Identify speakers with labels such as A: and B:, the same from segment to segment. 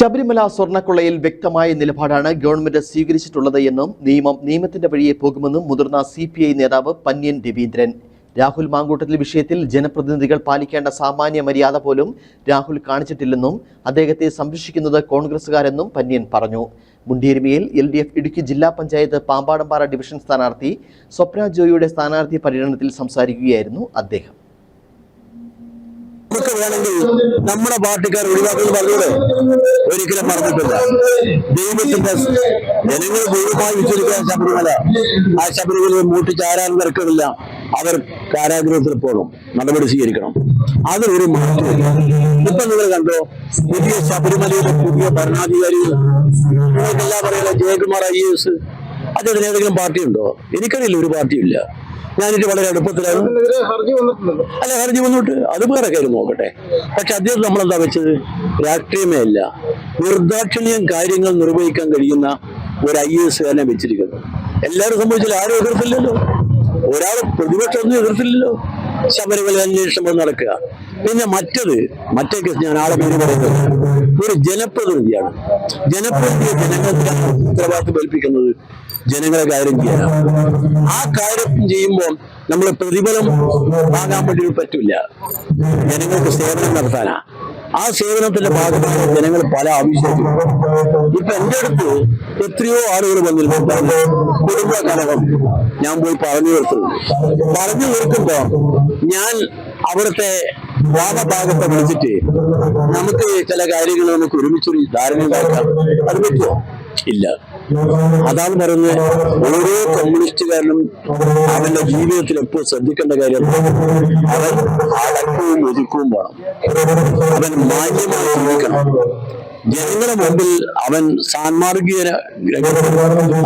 A: ശബരിമല സ്വർണക്കൊള്ളയിൽ വ്യക്തമായ നിലപാടാണ് ഗവൺമെന്റ് സ്വീകരിച്ചിട്ടുള്ളത് എന്നും നിയമം നിയമത്തിന്റെ വഴിയെ പോകുമെന്നും മുതിർന്ന സി പി ഐ നേതാവ് പന്യൻ രവീന്ദ്രൻ. രാഹുൽ മാങ്കൂട്ടത്തിൽ വിഷയത്തിൽ ജനപ്രതിനിധികൾ പാലിക്കേണ്ട സാമാന്യ മര്യാദ പോലും രാഹുൽ കാണിച്ചിട്ടില്ലെന്നും അദ്ദേഹത്തെ സംരക്ഷിക്കുന്നത് കോൺഗ്രസുകാരെന്നും പന്യൻ പറഞ്ഞു. മുണ്ടിയരുമയിൽ എൽ ഡി എഫ് ഇടുക്കി ജില്ലാ പഞ്ചായത്ത് പാമ്പാടമ്പാറ ഡിവിഷൻ സ്ഥാനാർത്ഥി സ്വപ്ന ജോയിയുടെ സ്ഥാനാർത്ഥി പര്യടനത്തിൽ സംസാരിക്കുകയായിരുന്നു അദ്ദേഹം.
B: നമുക്ക് വേണമെങ്കിൽ നമ്മുടെ പാർട്ടിക്കാർ ഒഴിവാക്കുന്നത് പറഞ്ഞത് ഒരിക്കലും പറഞ്ഞിട്ടില്ല ദൈവത്തിന്റെ ജനങ്ങൾ ദൈവമായി വിശ്വസിക്കാൻ ശബരിമല ആ ശബരിമലയെ മൂട്ടിച്ചാരാൻ നിരക്കുന്നില്ല അവർ കാരാഗ്രഹത്തിൽ പോകണം നടപടി സ്വീകരിക്കണം. അതൊരു മാറ്റമില്ല ഇപ്പൊ നിങ്ങൾ കണ്ടോ പുതിയ ശബരിമലയിലെ പുതിയ ഭരണാധികാരികൾ നിങ്ങൾക്കെല്ലാം പറയുന്നത് ജയകുമാർ ഐ എസ്. അദ്ദേഹത്തിന് ഏതെങ്കിലും പാർട്ടിയുണ്ടോ? എനിക്കറിയില്ല ഒരു പാർട്ടിയില്ല ഞാനിത് വളരെ അടുപ്പത്തിലാണ് അല്ല ഹർജി വന്നോട്ട് അത് വേറെ കാര്യം നോക്കട്ടെ. പക്ഷെ അദ്ദേഹം നമ്മളെന്താ വെച്ചത്? രാഷ്ട്രീയമേ അല്ല നിർദാക്ഷിണ്യം കാര്യങ്ങൾ നിർവഹിക്കാൻ കഴിയുന്ന ഒരു ഐ എസ് കാരനെ വെച്ചിരിക്കുന്നത്. എല്ലാവരും സംബന്ധിച്ചാൽ ആരും എതിർത്തില്ലല്ലോ. ഒരാൾ പ്രതിപക്ഷമൊന്നും എതിർത്തില്ലല്ലോ. ശബരിമല അന്വേഷണം നടക്കുക. പിന്നെ മറ്റത് മറ്റേ കേസ് ഞാൻ ആളെ പേര് പറയുന്നത് ഒരു ജനപ്രതിനിധിയാണ്. ജനപ്രതിനിധിയെ ജനങ്ങൾക്കാണ് ഉത്തരവാദിത്വം ഏൽപ്പിക്കുന്നത് ജനങ്ങളെ കാര്യം ചെയ്യാനാണ് ആ കാര്യം ചെയ്യുമ്പോൾ നമ്മൾ പ്രതിഫലം വാങ്ങാൻ വേണ്ടി പറ്റില്ല. ജനങ്ങൾക്ക് സേവനം നടത്താനാ. ആ സേവനത്തിന്റെ ഭാഗമായി ജനങ്ങൾ പല ആവശ്യം ഇപ്പൊ എന്റെ അടുത്ത് എത്രയോ ആളുകൾ വന്നിൽ കുടുംബ കലഹം ഞാൻ പോയി പറഞ്ഞു തീർത്തുണ്ട് പറഞ്ഞു തീർക്കുമ്പോ ഞാൻ അവിടുത്തെ വാദഭാഗത്തെ വിളിച്ചിട്ട് നമുക്ക് ചില കാര്യങ്ങൾ നമുക്ക് ഒരുമിച്ചൊരു ധാരണ ഉണ്ടാക്കാം അത് പറ്റുമോ ഇല്ല. അതാണ് പറയുന്നത് ഓരോ കമ്മ്യൂണിസ്റ്റുകാരനും അവന്റെ ജീവിതത്തിൽ എപ്പോഴും ശ്രദ്ധിക്കേണ്ട കാര്യം അവൻ അടക്കവും ഒതുക്കവും വേണം. അവൻ മാന്യമായി ജീവിക്കണം. ജനങ്ങളുടെ മുമ്പിൽ അവൻ സാൻമാർഗീയ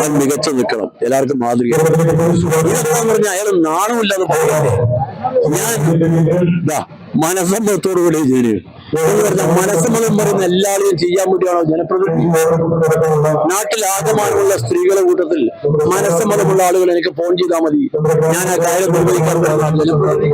B: അവൻ മികച്ചു നിൽക്കണം. എല്ലാവർക്കും മാതൃക. പറഞ്ഞ അയാൾ നാണമില്ലാതെ പറയാതെ ഞാൻ എന്ന് പറഞ്ഞാൽ മനസ്സമ്മതം പറയുന്ന എല്ലാവരെയും ചെയ്യാൻ വേണ്ടിയാണോ ജനപ്രതിനിധി നാട്ടിൽ ആദ്യമായുള്ള സ്ത്രീകളുടെ കൂട്ടത്തിൽ മനസ്സമ്മതമുള്ള ആളുകൾ എനിക്ക് ഫോൺ ചെയ്താൽ മതി. ഞാൻ ആ കാര്യം നിർവഹിക്കാൻ ജനപ്രതിനിധി